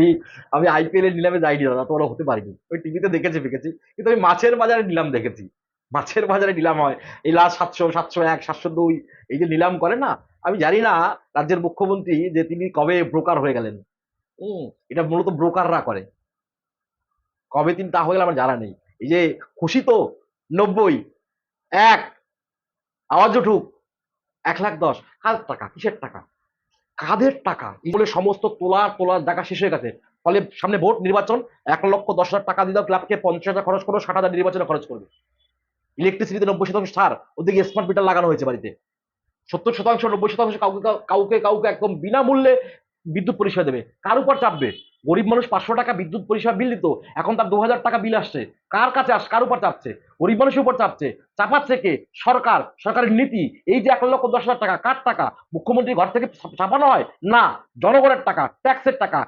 আমি আমি আইপিএল এর নিলামে যাইনি দাদা, তো হতে পারিনি। ওই টিভিতে দেখেছি দেখেছি। কিন্তু আমি মাছের বাজারে নিলাম দেখেছি। মাছের বাজারে নিলাম হয়, এই লাস্ট সাতশো সাতশো এক, সাতশো দুই, এই যে নিলাম করে না, আমি জানি না রাজ্যের মুখ্যমন্ত্রী যে তিনি কবে ব্রোকার হয়ে গেলেন। হম, এটা মূলত ব্রোকাররা করে। কবে তিনি তা হয়ে গেল আমার জানা নেই। এই যে খুশি তো, নব্বই, এক, আওয়াজ উঠুক, এক লাখ দশ, হাজার টাকা, কিসের টাকা? কাদের টাকা? বলে সমস্ত তোলার তোলার জায়গা শেষ হয়ে গেছে। ফলে সামনে ভোট, নির্বাচন, এক লক্ষ দশ হাজার টাকা দিয়ে দাও, ক্লাবকে পঞ্চাশ হাজার খরচ করো, ষাট হাজার নির্বাচনে খরচ করবে। ইলেকট্রিসিটিতে নব্বই শতাংশ সার ওদিকে স্মার্ট মিটার লাগানো হয়েছে বাড়িতে। সত্তর শতাংশ, নব্বই শতাংশ কাউকে কাউকে কাউকে একদম বিনামূল্যে বিদ্যুৎ পরিষেবা দেবে। কার উপর চাপবে? গরিব মানুষ পাঁচশো টাকা বিদ্যুৎ পরিষেবা বিল দিত, এখন তার দু হাজার টাকা বিল আসছে। কার কাছে আস, কার উপর চাপছে? গরিব মানুষের উপর চাপছে। চাপাচ্ছে কে? সরকার, সরকারের নীতি। এই যে এক লক্ষ দশ হাজার টাকা, কার টাকা? মুখ্যমন্ত্রী ঘর থেকে চাপানো হয়? না, জনগণের টাকা, ট্যাক্সের টাকা।